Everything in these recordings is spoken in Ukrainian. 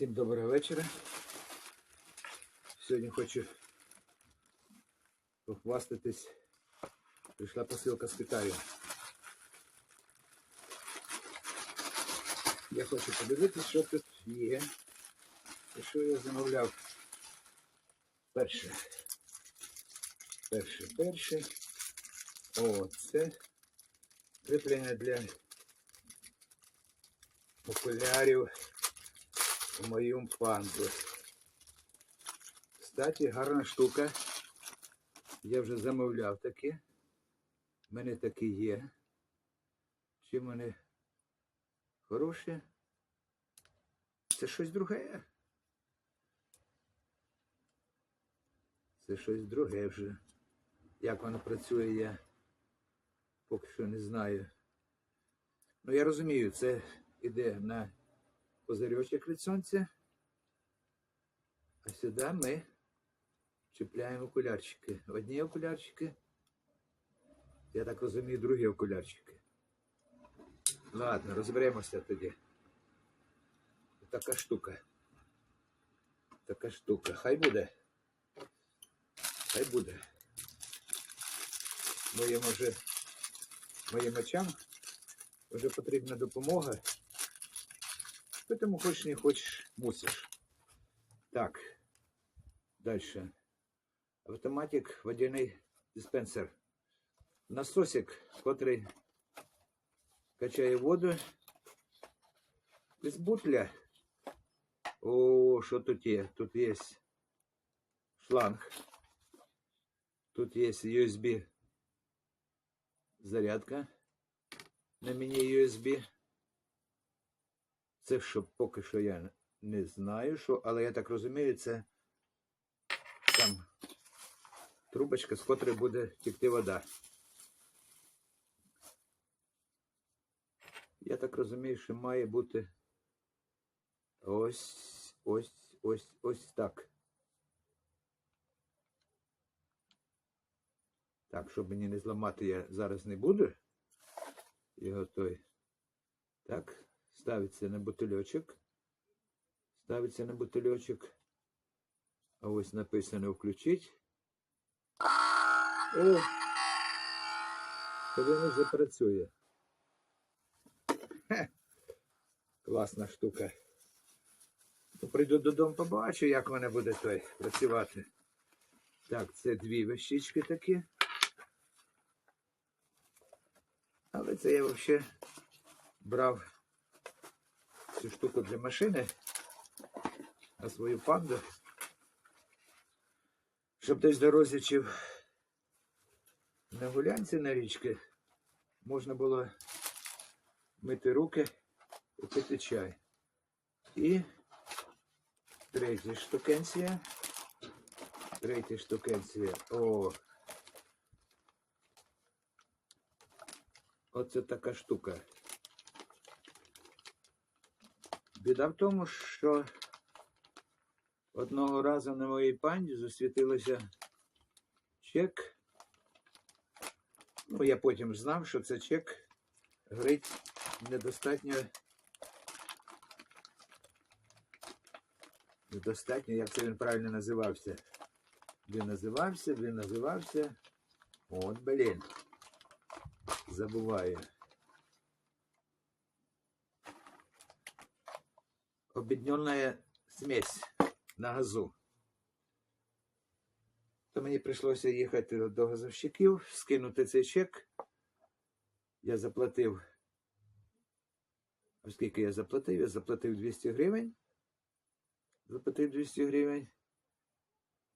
Всім доброго вечора. Сьогодні хочу похвастатись. Прийшла посилка з Китаю. Я хочу подивитися, що тут є. І що я замовляв. Перше. Перше, перше. О, це кріплення для окулярів у моєму панду. Кстати, гарна штука. Я вже замовляв таке. У мене таке є. Чим вони хороші? Це щось друге. Це щось друге вже. Як воно працює, я поки що не знаю. Ну, я розумію, це іде на козирьочок від сонця. А сюди ми чіпляємо окулярчики. Одні окулярчики. Я так розумію, другі окулярчики. Ладно, розберемося тоді. Така штука. Така штука. Хай буде. Хай буде. Моїм уже, моїм очам вже потрібна допомога. Тому хочеш не хочеш, мусиш. Так. Дальше. Автоматик, водяний диспенсер. Насосик, котрий качає воду. Без бутля. О, що тут є? Тут є шланг. Тут є USB зарядка на міні-USB. Це що поки що я не знаю, що, але я так розумію, це там трубочка, з котрої буде текти вода. Я так розумію, що має бути ось, ось, ось, ось так. Так, щоб мені не зламати, я зараз не буду. Його той. Так, ставиться на бутильочок. Ставиться на бутильочок. А ось написано включить. О! То він вже працює. Хе. Класна штука. Ну, прийду додому, побачу, як вона буде той працювати. Так, це дві вещички такі. Але це я взагалі брав цю штуку для машини на свою панду. Щоб десь в дорозі на гулянці на річці можна було мити руки і пити чай. І третя штукенція. Третя штукенція. О, Оце така штука. Біда в тому, що одного разу на моїй панді засвітилося чек. Ну, я потім знав, що це чек грить недостатньо. Недостатньо, як це він правильно називався. Він називався, він називався. От, блін забуваю. Об'єднана смесь на газу. То мені прийшлося їхати до газовщиків, скинути цей чек. Я заплатив. Оскільки я заплатив, я заплатив 200 гривень. Заплатив 200 гривень.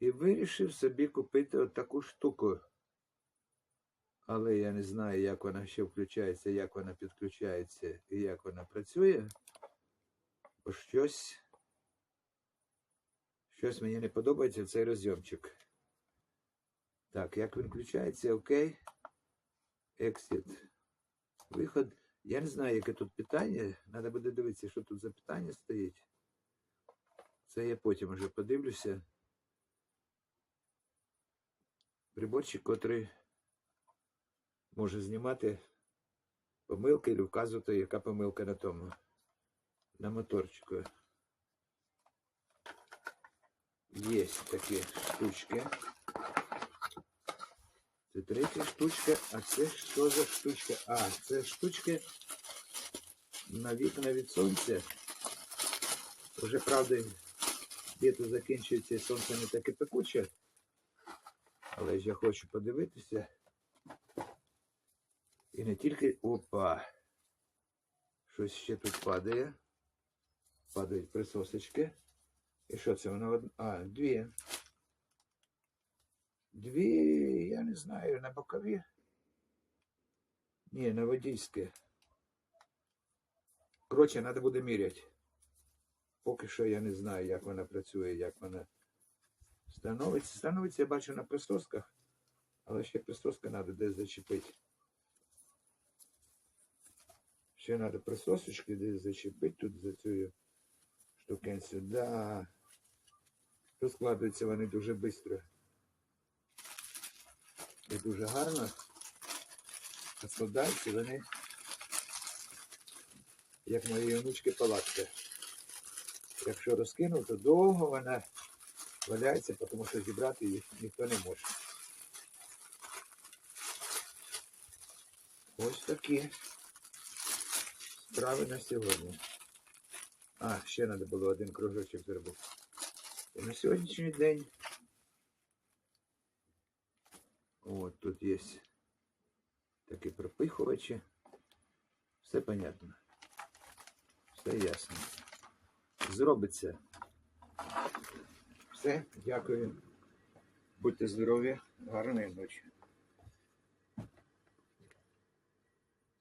І вирішив собі купити отаку штуку. Але я не знаю, як вона ще включається, як вона підключається і як вона працює. Щось, щось мені не подобається цей розйомчик. Так, як він включається, окей. Exit. Виход. Я не знаю, яке тут питання. Треба буде дивитися, що тут за питання стоїть. Це я потім вже подивлюся. Приборчик, котрий може знімати помилки і вказувати, яка помилка на тому, на моторчику. Є такі штучки. Це третя штучка, а це що за штучка? А, це штучки на вікна від сонця. Уже, правда, літо закінчується, і сонце не таке пекуче. Але я хочу подивитися. І не тільки. Опа! Щось ще тут падає. Падають присосочки. І що це воно одна? А, дві. Дві, я не знаю, на бокові. Ні, на водійське. Коротше, треба буде міряти. Поки що я не знаю, як вона працює, як вона становиться. Становиться, я бачу на присосках, але ще присоска треба десь зачепити. Ще треба присосочки десь зачепити тут за цю штукенцю. Да. Розкладуються вони дуже швидко. І дуже гарно. Розкладаються вони, як мої онучки палатки. Якщо розкинув, то довго вона валяється, тому що зібрати їх ніхто не може. Ось такі справи на сьогодні. А, ще треба було один кружочок зробити. І на сьогоднішній день. От тут є такі пропихувачі. Все понятно. Все ясно. Зробиться. Все, дякую. Будьте здорові, гарної ночі.